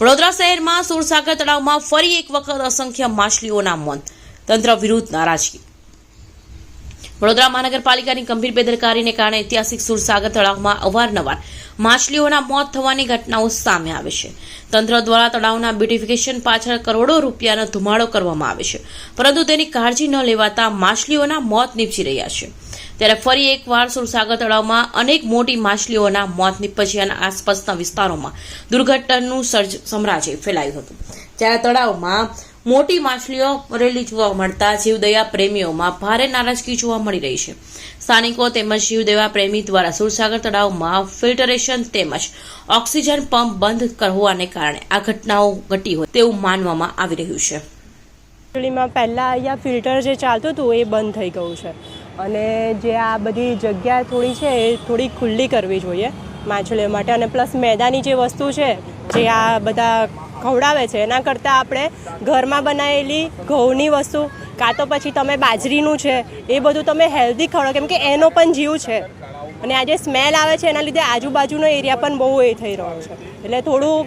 વડોદરા શહેરમાં સુરસાગર તળાવમાં ફરી એક વખત અસંખ્ય માછલીઓના મોત. તંત્ર વિરુદ્ધ નારાજગી. વડોદરા મહાનગરપાલિકાની ગંભીર બેદરકારીને કારણે ઐતિહાસિક સુરસાગર તળાવમાં અવારનવાર માછલીઓના મોત થવાની ઘટનાઓ સામે આવે છે. તંત્ર દ્વારા તળાવના બ્યુટિફિકેશન પાછળ કરોડો રૂપિયાનો ધુમાડો કરવામાં આવે છે. પરંતુ તેની કાળજી ન લેવાતા માછલીઓના મોત નીપજી રહ્યા છે. ત્યારે ફરી એકવાર સુરસાગર તળાવમાં અનેક મોટી માછલીઓના મોત નીપજ્યા અને આસપાસના વિસ્તારોમાં દુર્ઘટનાનું સર્જ સામ્રાજ્ય ફેલાયું હતું. જ્યારે તળાવમાં મોટી માછલીઓ મરેલી જોવા મળતા જીવદયા પ્રેમીઓમાં ભારે નારાજગી જોવા મળી રહી છે. સ્થાનિકો તેમજ જીવદયા પ્રેમી દ્વારા સુરસાગર તળાવમાં ફિલ્ટરેશન તેમજ ઓક્સિજન પંપ બંધ કરવાને કારણે આ ઘટનાઓ ઘટી હોય તેવું માનવામાં આવી રહ્યું છે. એકચ્યુઅલીમાં પહેલાં અહીંયા ફિલ્ટર જે ચાલતું હતું એ બંધ થઈ ગયું છે. અને જે આ બધી જગ્યા થોડી છે એ થોડી ખુલ્લી કરવી જોઈએ માછલીઓ માટે. અને પ્લસ મેદાની જે વસ્તુ છે, જે આ બધા ખવડાવે છે. એના કરતાં આપણે ઘરમાં બનાવેલી ઘઉંની વસ્તુ, કાં તો પછી તમે બાજરીનું છે, એ બધું તમે હેલ્ધી ખવડાવો. કેમ કે એનો પણ જીવ છે. અને આ જે સ્મેલ આવે છે, એના લીધે આજુબાજુનો એરિયા પણ બહુ એ થઈ રહ્યો છે. એટલે થોડું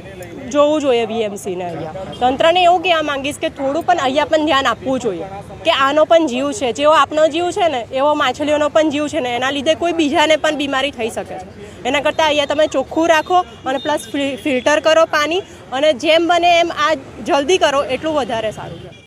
જોવું જોઈએ વીએમસીને અહીંયા. તંત્રને એવું કહેવા માંગીશ કે થોડું પણ અહીંયા પણ ધ્યાન આપવું જોઈએ. કે આનો પણ જીવ છે, જેવો આપનો જીવ છે ને, એવો માછલીઓનો પણ જીવ છે ને, એના લીધે કોઈ બીજાને પણ બીમારી થઈ શકે છે. એના કરતાં અહીંયા તમે ચોખ્ખું રાખો અને પ્લસ ફિલ્ટર કરો પાણી અને જેમ બને એમ આ જલ્દી કરો, એટલું વધારે સારું છે.